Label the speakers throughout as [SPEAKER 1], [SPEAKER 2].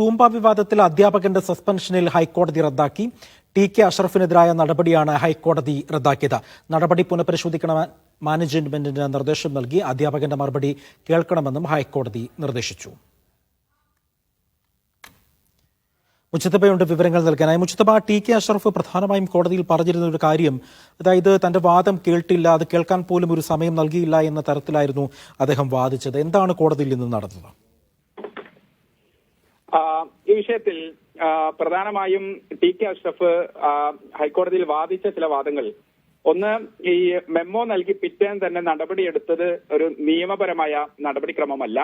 [SPEAKER 1] Zumba വിവാദത്തിൽ അധ്യാപകന്റെ സസ്പെൻഷനിൽ ഹൈക്കോടതി റദ്ദാക്കി. ടി കെ അഷറഫിനെതിരായ നടപടിയാണ് ഹൈക്കോടതി റദ്ദാക്കിയത്. നടപടി പുനഃപരിശോധിക്കണ മാനേജ്മെന്റിന് നിർദ്ദേശം നൽകി അധ്യാപകന്റെ മറുപടി കേൾക്കണമെന്നും ഹൈക്കോടതി നിർദ്ദേശിച്ചു. മുച്ചത്തബയുണ്ട് വിവരങ്ങൾ നൽകാനായി. മുച്ചത്തബ ടി കെ അഷറഫ് പ്രധാനമായും കോടതിയിൽ പറഞ്ഞിരുന്ന ഒരു കാര്യം അതായത് തന്റെ വാദം കേട്ടില്ല അത് കേൾക്കാൻ പോലും ഒരു സമയം നൽകിയില്ല എന്ന തരത്തിലായിരുന്നു അദ്ദേഹം വാദിച്ചത്. എന്താണ് കോടതിയിൽ നിന്ന് നടന്നത്?
[SPEAKER 2] ഈ വിഷയത്തിൽ പ്രധാനമായും ടി കെ അഷ്റഫ് ഹൈക്കോടതിയിൽ വാദിച്ച ചില വാദങ്ങൾ. ഒന്ന് ഈ മെമ്മോ നൽകി പിറ്റേന്ന് തന്നെ നടപടിയെടുത്തത് ഒരു നിയമപരമായ നടപടിക്രമമല്ല.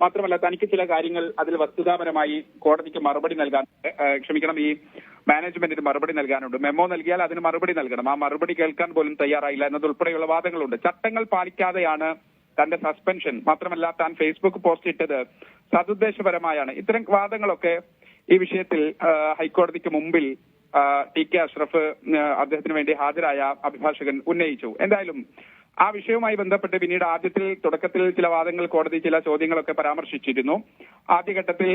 [SPEAKER 2] മാത്രമല്ല തനിക്ക് ചില കാര്യങ്ങൾ അതിൽ വസ്തുതാപരമായി കോടതിക്ക് മറുപടി നൽകാൻ ക്ഷമിക്കണം ഈ മാനേജ്മെന്റിന് മറുപടി നൽകാനുണ്ട്. മെമ്മോ നൽകിയാൽ അതിന് മറുപടി നൽകണം. ആ മറുപടി കേൾക്കാൻ പോലും തയ്യാറായില്ല എന്നതുൾപ്പെടെയുള്ള വാദങ്ങളുണ്ട്. ചട്ടങ്ങൾ പാലിക്കാതെയാണ് തന്റെ സസ്പെൻഷൻ മാത്രമല്ല താൻ ഫേസ്ബുക്ക് പോസ്റ്റ് ഇട്ടത് സതുദ്ദേശപരമായാണ്. ഇത്തരം വാദങ്ങളൊക്കെ ഈ വിഷയത്തിൽ ഹൈക്കോടതിക്ക് മുമ്പിൽ ടി കെ അഷ്റഫ് അദ്ദേഹത്തിന് വേണ്ടി ഹാജരായ അഭിഭാഷകൻ ഉന്നയിച്ചു. എന്തായാലും ആ വിഷയവുമായി ബന്ധപ്പെട്ട് പിന്നീട് ആദ്യത്തിൽ തുടക്കത്തിൽ ചില വാദങ്ങൾ കോടതി ചില ചോദ്യങ്ങളൊക്കെ പരാമർശിച്ചിരുന്നു. ആദ്യഘട്ടത്തിൽ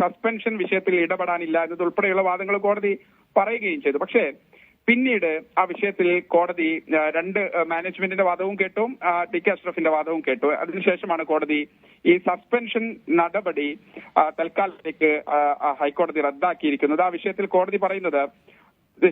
[SPEAKER 2] സസ്പെൻഷൻ വിഷയത്തിൽ ഇടപെടാനില്ല എന്നതുൾപ്പെടെയുള്ള വാദങ്ങൾ കോടതി പറയുകയും ചെയ്തു. പക്ഷേ പിന്നീട് ആ വിഷയത്തിൽ കോടതി രണ്ട് മാനേജ്മെന്റിന്റെ വാദവും കേട്ടു ടി കെ അഷ്റഫിന്റെ വാദവും കേട്ടു. അതിനുശേഷമാണ് കോടതി ഈ സസ്പെൻഷൻ നടപടി തൽക്കാലത്തേക്ക് ഹൈക്കോടതി റദ്ദാക്കിയിരിക്കുന്നത്. ആ വിഷയത്തിൽ കോടതി പറയുന്നത്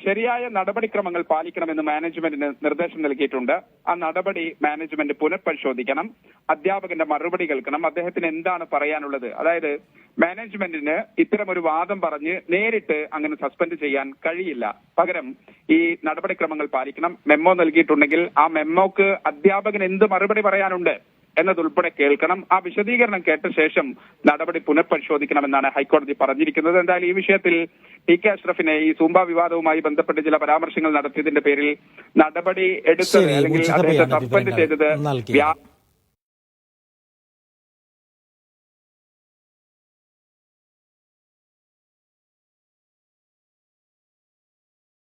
[SPEAKER 2] ശരിയായ നടപടിക്രമങ്ങൾ പാലിക്കണമെന്ന് മാനേജ്മെന്റിന് നിർദ്ദേശം നൽകിയിട്ടുണ്ട്. ആ നടപടി മാനേജ്മെന്റ് പുനഃപരിശോധിക്കണം. അധ്യാപകന്റെ മറുപടി കേൾക്കണം. അദ്ദേഹത്തിന് എന്താണ് പറയാനുള്ളത്? അതായത് മാനേജ്മെന്റിന് ഇത്തരം ഒരു വാദം പറഞ്ഞ് നേരിട്ട് അങ്ങനെ സസ്പെൻഡ് ചെയ്യാൻ കഴിയില്ല. പകരം ഈ നടപടിക്രമങ്ങൾ പാലിക്കണം. മെമ്മോ നൽകിയിട്ടുണ്ടെങ്കിൽ ആ മെമ്മോക്ക് അധ്യാപകൻ എന്ത് മറുപടി പറയാനുണ്ട് എന്നതുൾപ്പെടെ കേൾക്കണം. ആ വിശദീകരണം കേട്ട ശേഷം നടപടി പുനഃപരിശോധിക്കണമെന്നാണ് ഹൈക്കോടതി പറഞ്ഞിരിക്കുന്നത്. എന്തായാലും ഈ വിഷയത്തിൽ ടി കെ അഷ്റഫിനെ ഈ സൂംബ വിവാദവുമായി ബന്ധപ്പെട്ട് ചില പരാമർശങ്ങൾ നടത്തിയതിന്റെ പേരിൽ നടപടി എടുത്തത് അല്ലെങ്കിൽ അദ്ദേഹത്തെ സസ്പെൻഡ് ചെയ്തത്